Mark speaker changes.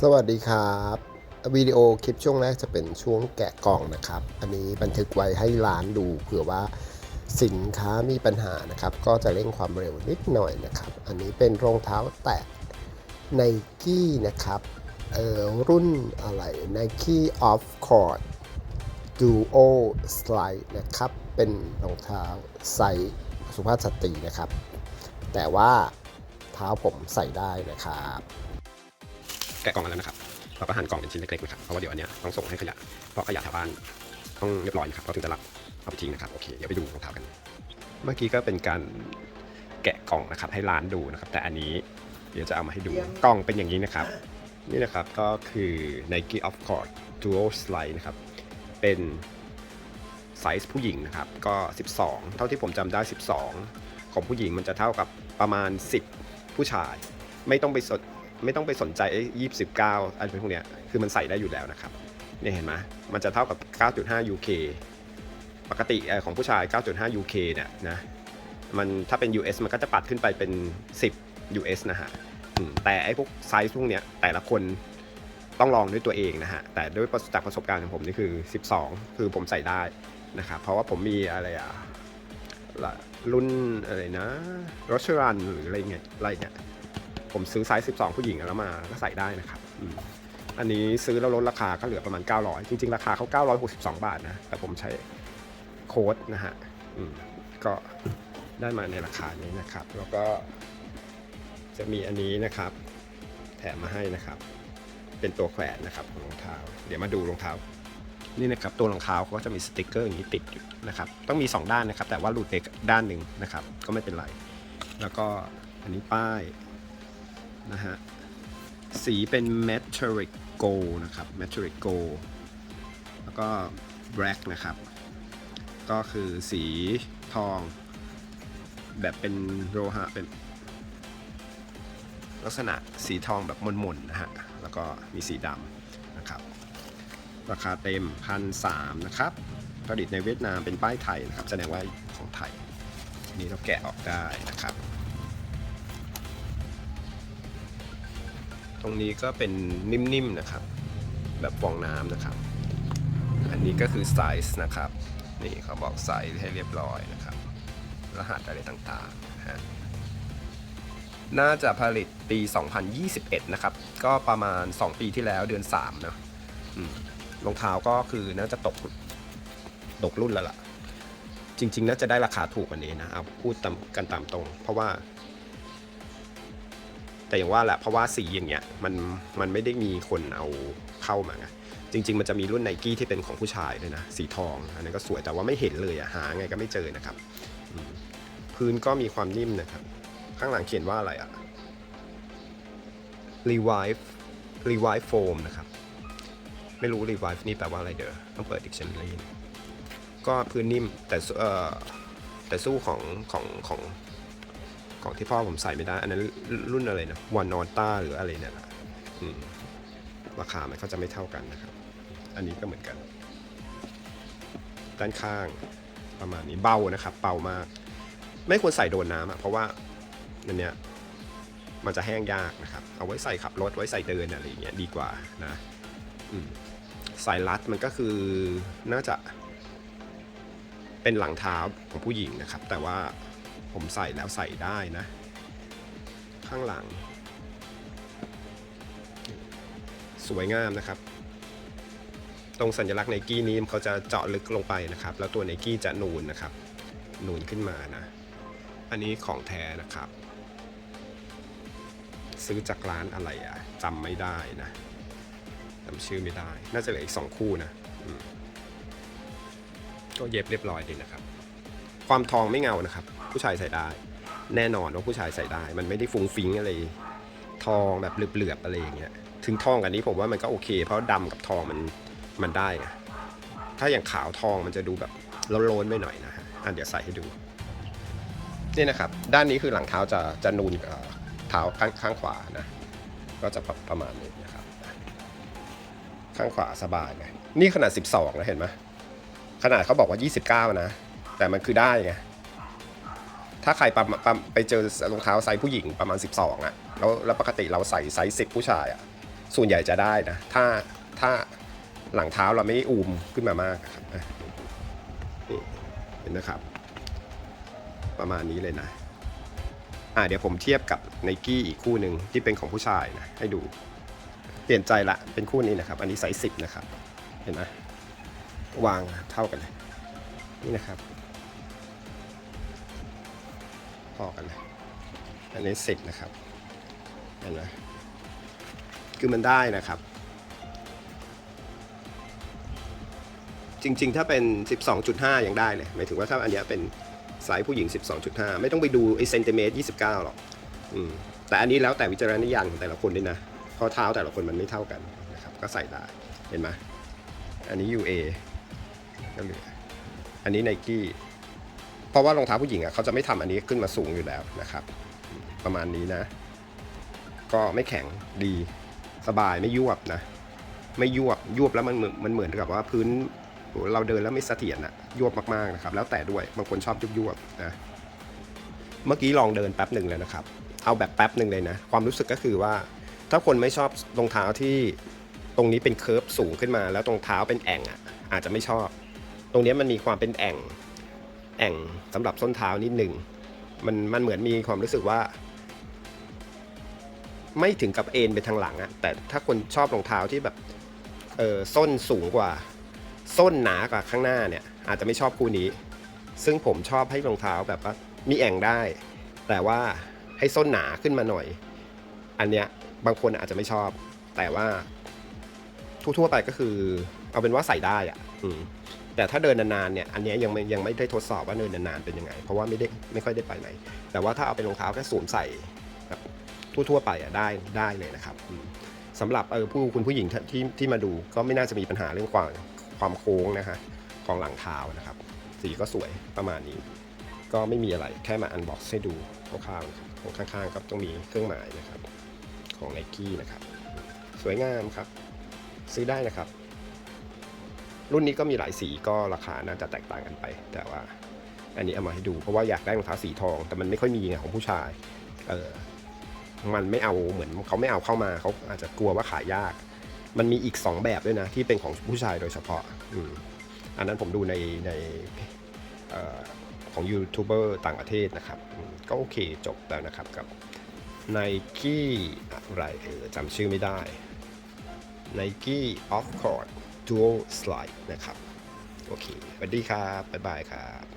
Speaker 1: สวัสดีครับวิดีโอคลิปช่วงแรกจะเป็นช่วงแกะกล่องนะครับ อันนี้บันทึกไว้ให้ร้านดูเผื่อว่าสินค้ามีปัญหานะครับ ก็จะเร่งความเร็วนิดหน่อยนะครับ อันนี้เป็นรองเท้าแตะไนกี้นะครับเอ่อรุ่นอะไร Nike Off Court Duo Slide นะครับ เป็นรองเท้าใส่สุภาพสตรีนะครับ แต่ว่าเท้าผมใส่ได้นะครับ
Speaker 2: แกะกล่องมาแล้วนะครับเราก็หั่นกล่องเป็นชิ้นเล็กๆนะครับเพราะว่าเดี๋ยวอันเนี้ยต้องส่งให้ขยะเพราะขยะแถวบ้านต้องเรียบร้อยนะครับเราถึงจะรับเอาไปทิ้งนะครับโอเคเดี๋ยวไปดูรองเท้ากัน เมื่อกี้ก็เป็นการแกะกล่องนะครับให้ร้านดูนะครับ แต่อันนี้เดี๋ยวจะเอามาให้ดูกล่องเป็นอย่างนี้นะครับ นี่นะครับก็คือ Nike Off Court Dual Slide นะครับเป็นไซส์ผู้หญิงนะครับก็ 12 เท่าที่ผมจำได้ 12 ของผู้หญิงมันจะเท่ากับประมาณ 10 ผู้ชาย ไม่ต้องไปสน ไม่ต้องไปสนใจยี่สิบเก้าอะไรพวกเนี้ยคือมันใส่ได้อยู่แล้วนะครับเนี่ยเห็นไหมมันจะเท่ากับ 9.5 UK ปกติของผู้ชาย 9.5 UK เนี่ยนะมันถ้าเป็น US มันก็จะปัดขึ้นไปเป็น 10 US นะฮะอืมแต่ไอ้พวกไซส์พวกเนี้ยแต่ละคนต้องลองด้วยตัวเองนะฮะ แต่ด้วยประสจากประสบการณ์ของผมนี่คือ 12 คือผมใส่ได้นะครับ เพราะว่าผมมีอะไรอะรุ่นอะไรนะร s ชรันหรืออะไรเงี้ยอะไรเงี้ย ผมซื้อไซส์12 ผู้หญิงแล้วมาก็ใส่ได้นะครับอันนี้ซื้อแล้วลดราคาก็เหลือประมาณ 900 จริง ๆ ราคาเขา962 บาทนะ แต่ผมใช้โค้ดนะฮะก็ได้มาในราคานี้นะครับ แล้วก็จะมีอันนี้นะครับ แถมมาให้นะครับ เป็นตัวแขวนนะครับของรองเท้า เดี๋ยวมาดูรองเท้า นี่นะครับตัวรองเท้าเขาก็จะมีสติกเกอร์อย่างนี้ติดอยู่นะครับ ต้องมี 2 ด้านนะครับ แต่ว่าหลุดเด็กด้านหนึ่งนะครับ ก็ไม่เป็นไร แล้วก็อันนี้ป้าย นะฮะ สีเป็น metallic gold นะครับ metallic gold แล้วก็ black นะครับ ก็คือสีทอง แบบเป็นโลหะเป็นลักษณะสีทองแบบมนๆนะฮะ แล้วก็มีสีดำนะครับ ราคาเต็มพันสามนะครับ ผลิตในเวียดนามเป็นป้ายไทยนะครับ แสดงว่าของไทยนนี้เราแกะออกได้นะครับ ตรงนี้ก็เป็นนิ่มๆนะครับ แบบฟองน้ำนะครับ อันนี้ก็คือไซส์นะครับ นี่เขาบอกไซส์ให้เรียบร้อยนะครับ รหัสอะไรต่างๆนะฮะน่าจะผลิตปี 2021 นะครับ ก็ประมาณ 2 ปีที่แล้วเดือน 3 เนอะรองเท้าก็คือน่าจะตกตกรุ่นแล้วล่ะ จริง ๆ น่าจะได้ราคาถูกกว่านี้นะ เอาพูดตามกันตามตรง เพราะว่า แต่อย่างว่าแหละเพราะว่าสีอย่างเงี้ยมันมันไม่ได้มีคนเอาเข้ามาไงจริง ๆ มันจะมีรุ่นไนกี้ที่เป็นของผู้ชายด้วยนะสีทองอันนั้นก็สวยแต่ว่าไม่เห็นเลยอะหาไงก็ไม่เจอนะครับพื้นก็มีความนิ่มนะครับ ข้างหลังเขียนว่าอะไรอะ revive revive foam นะครับ ไม่รู้ revive นี่แปลว่าอะไรเด้อต้องเปิด dictionary ก็พื้นนิ่มแต่เอ่อแต่สู้ของของของ ของที่พ่อผมใส่ไม่ได้ อันนั้นรุ่นอะไรนะวานอนต้าหรืออะไรเนี่ยนะราคามันก็จะไม่เท่ากันนะครับ อันนี้ก็เหมือนกัน ด้านข้างประมาณนี้เบานะครับเบามาก ไม่ควรใส่โดนน้ำอะเพราะว่าอันเนี้ยมันจะแห้งยากนะครับ เอาไว้ใส่ขับรถไว้ใส่เดินอะไรอย่างเงี้ยดีกว่านะสายรัดมันก็คือน่าจะเป็นหลังเท้าของผู้หญิงนะครับ แต่ว่า ผมใส่แล้วใส่ได้นะ ข้างหลัง สวยงามนะครับ ตรงสัญลักษณ์ไนกี้นี้เขาจะเจาะลึกลงไปนะครับ แล้วตัวไนกี้จะนูนนะครับ นูนขึ้นมานะ อันนี้ของแท้นะครับ ซื้อจากร้านอะไรอะจำไม่ได้นะจำชื่อไม่ได้ น่าจะเหลืออีกสองคู่นะก็เย็บเรียบร้อยดีนะครับ ความทองไม่เงานะครับ ผู้ชายใส่ได้ แน่นอนว่าผู้ชายใส่ได้ มันไม่ได้ฟุ้งฟิ้งอะไร ทองแบบเหลือบๆอะไรอย่างเงี้ยถึงทองกันนี้ผมว่ามันก็โอเค เพราะดำกับทองมันมันได้ถ้าอย่างขาวทองมันจะดูแบบโล้นๆไปหน่อยนะฮะอะเดี๋ยวใส่ให้ดูนี่นะครับ ด้านนี้คือหลังเท้าจะจะนูนกับเท้าข้างข้างขวานะ ก็จะประประมาณนี้นะครับ ข้างขวาสบายไงนี่ขนาด 12นะเห็นไหมขนาดเขาบอกว่า 29 นะ แต่มันคือได้ไง ถ้าใครปะปะไปเจอรองเท้าไซส์ผู้หญิงประมาณ 12อะ่ะแล้วแล้วปกติเราใส่ไซส์10 ผู้ชายอะ่ะส่วนใหญ่จะได้นะ ถ้าถ้าหลังเท้าเราไม่อูมขึ้นมามากครับนี่เห็นนะครับ ประมาณนี้เลยนะอ่าเดี๋ยวผมเทียบกับไนกี้อีกคู่หนึ่งที่เป็นของผู้ชายนะให้ดู เปลี่ยนใจละเป็นคู่นี้นะครับ อันนี้ไซส์สิบนะครับ เห็นไหมวางเท่ากันเลย นี่นะครับ พอกันเลยอันนี้สิบนะครับเห็นไหมคือมันได้นะครับ จริงๆ ถ้าเป็น 12.5 ยังได้เลยหมายถึงว่าถ้าอันเนี้ยเป็นไซส์ผู้หญิง 12.5 ไม่ต้องไปดูไอเซนติเมตร29 หรอกอืมแต่อันนี้แล้วแต่วิจารณญาณของแต่ละคนด้วยนะเพราะเท้าแต่ละคนมันไม่เท่ากันนะครับ ก็ใส่ได้เห็นไหมอันนี้ UA ก็เหลืออันนี้ Nike เพราะว่ารองเท้าผู้หญิงอะเขาจะไม่ทำอันนี้ขึ้นมาสูงอยู่แล้วนะครับ ประมาณนี้นะ ก็ไม่แข็งดีสบายไม่ยวบนะ ไม่ยวบยวบแล้วมันเหมือนมันเหมือนกับว่าพื้นเราเดินแล้วไม่เสถียรอะยวบมากๆนะครับ แล้วแต่ด้วยบางคนชอบยุบยวบๆนะเมื่อกี้ลองเดินแป๊บหนึ่งเลยนะครับ เอาแบบแป๊บหนึ่งเลยนะ ความรู้สึกก็คือว่า ถ้าคนไม่ชอบรองเท้าที่ตรงนี้เป็นเคิร์ฟสูงขึ้นมา แล้วตรงเท้าเป็นแอ่งอะอาจจะไม่ชอบ ตรงนี้มันมีความเป็นแอ่ง แอ่งสำหรับส้นเท้านิดหนึ่งมันมันเหมือนมีความรู้สึกว่า ไม่ถึงกับเอ็นไปทางหลังอะแต่ถ้าคนชอบรองเท้าที่แบบเออส้นสูงกว่า ส้นหนากว่าข้างหน้าเนี่ย อาจจะไม่ชอบคู่นี้ ซึ่งผมชอบให้รองเท้าแบบว่ามีแอ่งได้ แต่ว่าให้ส้นหนาขึ้นมาหน่อย อันเนี้ยบางคนอาจจะไม่ชอบ แต่ว่าทั่วๆไปก็คือ เอาเป็นว่าใส่ได้อะอืม แต่ถ้าเดินนานๆเนี่ยอันนี้ยังไม่ยังไม่ได้ทดสอบว่าเดินนานๆเป็นยังไง เพราะว่าไม่ได้ไม่ค่อยได้ไปไหน แต่ว่าถ้าเอาเป็นรองเท้าแค่สวมใส่แบบทั่วๆไปอะได้ได้เลยนะครับสำหรับเออผู้คุณผู้หญิงที่ที่ที่มาดูก็ไม่น่าจะมีปัญหาเรื่องความความโค้งนะฮะของหลังเท้านะครับ สีก็สวยประมาณนี้ ก็ไม่มีอะไรแค่มาอันบ็อกซ์ให้ดูคร่าวๆนะครับของข้างๆก็ต้องมีเครื่องหมายนะครับของ n นกี้นะครับ สวยงามครับ ซื้อได้นะครับ รุ่นนี้ก็มีหลายสีก็ราคาน่าจะแตกต่างกันไป แต่ว่า อันนี้เอามาให้ดูเพราะว่าอยากได้รองเท้าสีทอง แต่มันไม่ค่อยมีไงของผู้ชายเออมันไม่เอาเหมือนเขาไม่เอาเข้ามาเขาอาจจะกลัวว่าขายยาก มันมีอีก 2 แบบด้วยนะ ที่เป็นของผู้ชายโดยเฉพาะอืมอันนั้นผมดูในในออของยูทูบเบอร์ต่างประเทศนะครับ ก็โอเคจบแล้วนะครับกับ Nike อะไรเออจำชื่อไม่ได้ Nike Off Court Dual Slide นะครับ โอเคสวัสดีครับ บ๊ายบายครับ